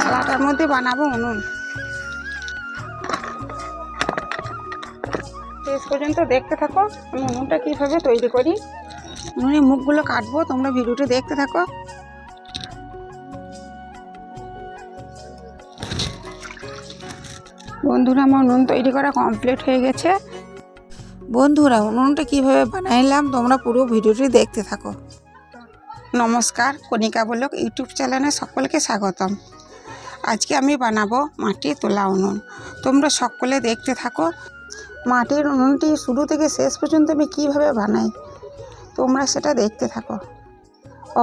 থালাটার মধ্যে বানাবো উনুন। শেষ পর্যন্ত দেখতে থাকো, আমি উনুনটা কীভাবে তৈরি করি। উনুনের মুখগুলো কাটবো, তোমরা ভিডিওটি দেখতে থাকো। বন্ধুরা, আমার উনুন তৈরি করা কমপ্লিট হয়ে গেছে। বন্ধুরা, উনুনটা কীভাবে বানাইলাম, তোমরা পুরো ভিডিওটি দেখতে থাকো। নমস্কার, কণিকা বলক ইউটিউব চ্যানেলে সকলকে স্বাগতম। আজকে আমি বানাবো মাটির তোলা উনুন। তোমরা সকলে দেখতে থাকো, মাটির উনুনটি শুরু থেকে শেষ পর্যন্ত আমি কীভাবে বানাই, তোমরা সেটা দেখতে থাকো।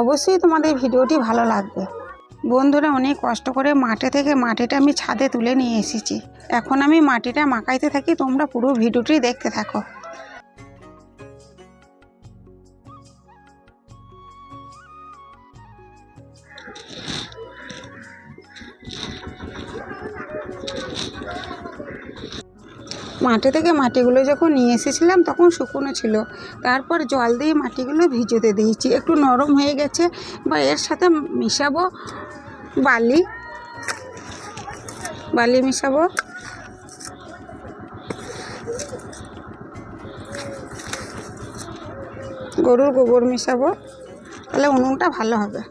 অবশ্যই তোমাদের ভিডিওটি ভালো লাগবে। বন্ধুরা, অনেক কষ্ট করে মাঠে থেকে মাটিটা আমি ছাদে তুলে নিয়ে এসেছি। এখন আমি মাটিটা মাখাইতে থাকি, তোমরা পুরো ভিডিওটি দেখতে থাকো। মাটি থেকে মাটিগুলো যখন নিয়ে এসেছিলাম তখন শুকনো ছিল। তারপর জল দিয়ে মাটিগুলো ভিজোতে দিয়েছি। একটু নরম হয়ে গেছে বা এর সাথে মিশাবো বালি। বালি মিশাবো। গরুর গোবর মিশাবো। তাহলে উনুনটা ভালো হবে।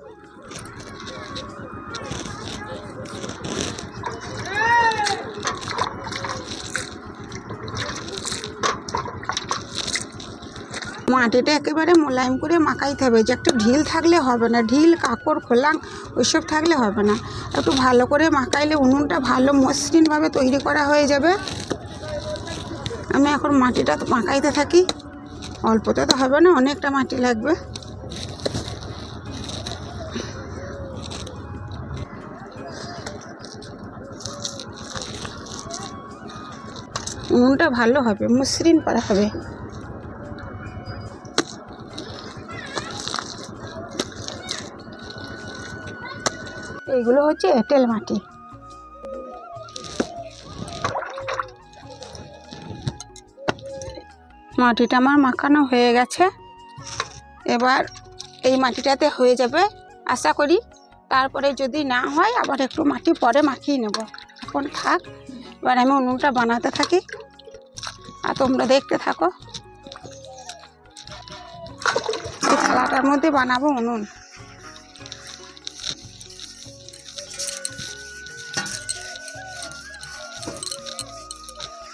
মাটিটা একেবারে মোলায়েম করে মাখাইতে হবে। যে একটু ঢিল থাকলে হবে না, ঢিল কাকড় খোলাং, ওইসব থাকলে হবে না। একটু ভালো করে মাখাইলে উনুনটা ভালো মসৃণভাবে তৈরি করা হয়ে যাবে। আমি এখন মাটিটা মাখাইতে থাকি। অল্পতে তো হবে না, অনেকটা মাটি লাগবে। উনুনটা ভালো হবে, মসৃণ করা হবে। এইগুলো হচ্ছে এঁটেল মাটি। মাটিটা আমার মাখানো হয়ে গেছে। এবার এই মাটিটাতে হয়ে যাবে, আশা করি। তারপরে যদি না হয়, আবার একটু মাটি পরে মাখিয়ে নেব। এখন থাক, এবার আমি উনুনটা বানাতে থাকি। আর তোমরা দেখতে থাকো। থালাটার মধ্যে বানাবো উনুন।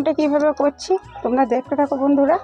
রাউন্ডটা কীভাবে করছি? তোমরা দেখতে থাকো বন্ধুরা।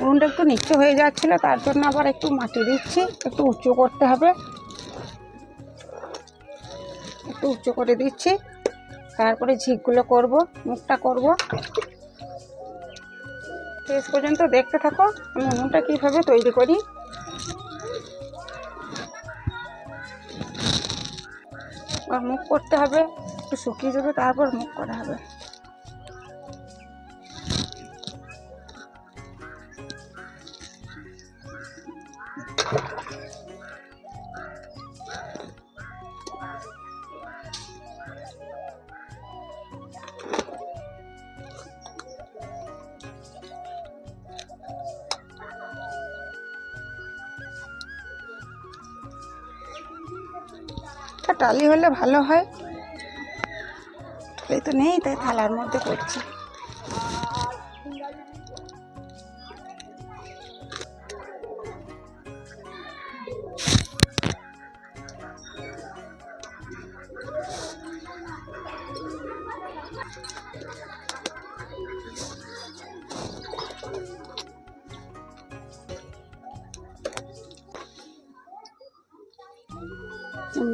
উনুনটা একটু নিচু হয়ে যাচ্ছিল, তার জন্য আবার একটু মাটি দিচ্ছি, একটু উঁচু করতে হবে। একটু উঁচু করে দিচ্ছি, তারপরে ঝিকগুলো করব, মুখটা করব। শেষ পর্যন্ত দেখতে থাকো, আমি উনুনটা কীভাবে তৈরি করি। আর মুখ করতে হবে, একটু শুকিয়ে যাবে, তারপর মুখ করা হবে। টালি হলে ভালো হয়। টালি তো নেই তাই থালার মধ্যে করছি।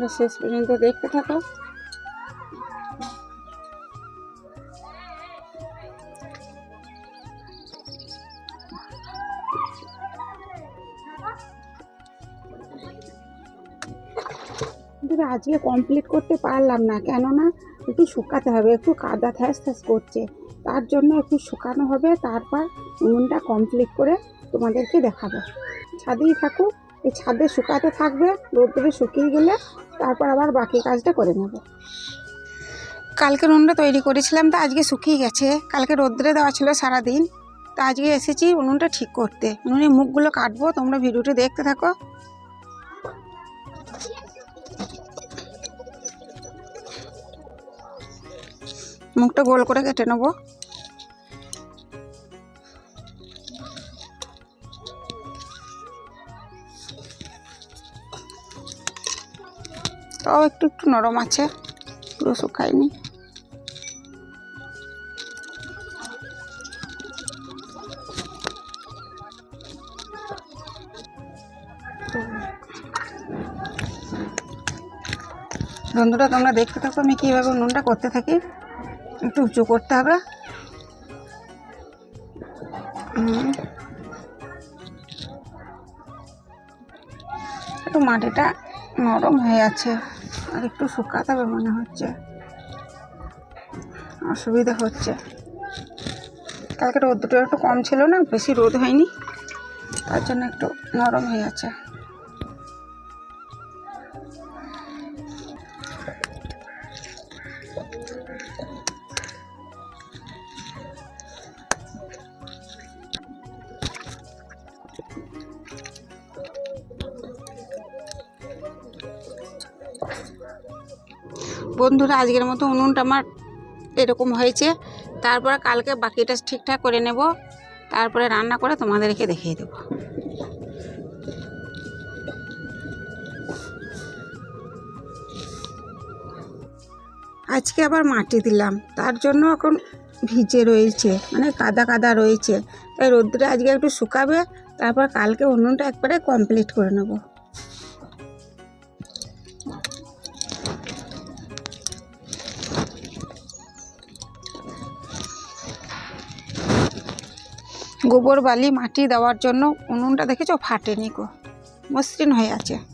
তোমরা শেষ পর্যন্ত দেখতে থাকো। আজকে কমপ্লিট করতে পারলাম না, কেননা একটু শুকাতে হবে, একটু কাদা থ্যাস থ্যাস করছে। তার জন্য একটু শুকানো হবে, তারপর উনুনটা কমপ্লিট করে তোমাদেরকে দেখাবো। ছাদেই থাকুক এই ছাদে শুকাতে থাকবে, রোদ্দুরে শুকিয়ে গেলে তারপর আবার বাকি কাজটা করে নেব। কালকে উনুনটা তৈরি করেছিলাম, তো আজকে শুকিয়ে গেছে। কালকে রোদ্দুরে দেওয়া ছিল সারাদিন, তা আজকে এসেছি উনুনটা ঠিক করতে। উনুনের মুখগুলো কাটবো, তোমরা ভিডিওটি দেখতে থাকো। মুখটা গোল করে কেটে নেব। একটু একটু নরম আছে, পুরো শুকায়নি। বন্ধুরা তোমরা দেখতে থাকো, আমি কীভাবে নুনটা করতে থাকি। একটু উঁচু করতে হবে। একটু মাটিটা নরম হয়ে আছে। আর একটু শুকাতে হবে মনে হচ্ছে। অসুবিধা হচ্ছে। কালকে রোদটা একটু কম ছিল না, বেশি রোদ হয়নি। তার জন্য একটু নরম হয়ে আছে। বন্ধুরা, আজকের মতো উনুনটা আমার এরকম হয়েছে। তারপরে কালকে বাকিটা ঠিকঠাক করে নেব। তারপরে রান্না করে তোমাদেরকে দেখিয়ে দেবো। আজকে আবার মাটি দিলাম। তার জন্য এখন ভিজে রয়েছে মানে কাদা কাদা রয়েছে। তাই রোদ্রে আজকে একটু শুকাবে, তারপর কালকে উনুনটা একবারে কমপ্লিট করে নেব। গোবর বালি মাটি দেওয়ার জন্য উনুনটা দেখেছ? ফাটেনি গো। মসৃণ হয়ে আছে।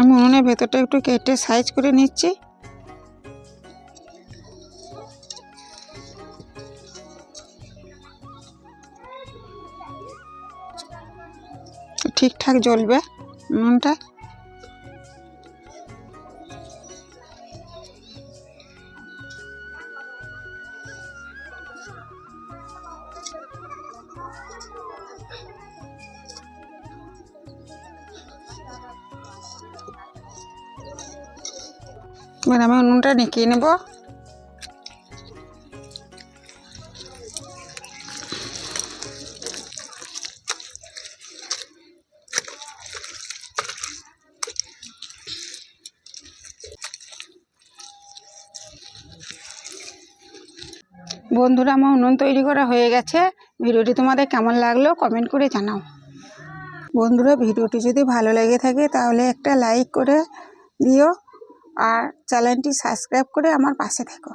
আমি উনুনের ভেতরটা একটু কেটে সাইজ করে নিচ্ছি। ঠিকঠাক জ্বলবে উনুনটা এবার আমি উনুনটা নিকিয়ে নেব। বন্ধুরা, আমার উনুন তৈরি করা হয়ে গেছে। ভিডিওটি তোমাদের কেমন লাগল কমেন্ট করে জানাও। বন্ধুরা, ভিডিওটি যদি ভালো লেগে থাকে তাহলে একটা লাইক করে দিও আর চ্যানেলটি সাবস্ক্রাইব করে আমার পাশে থেকো।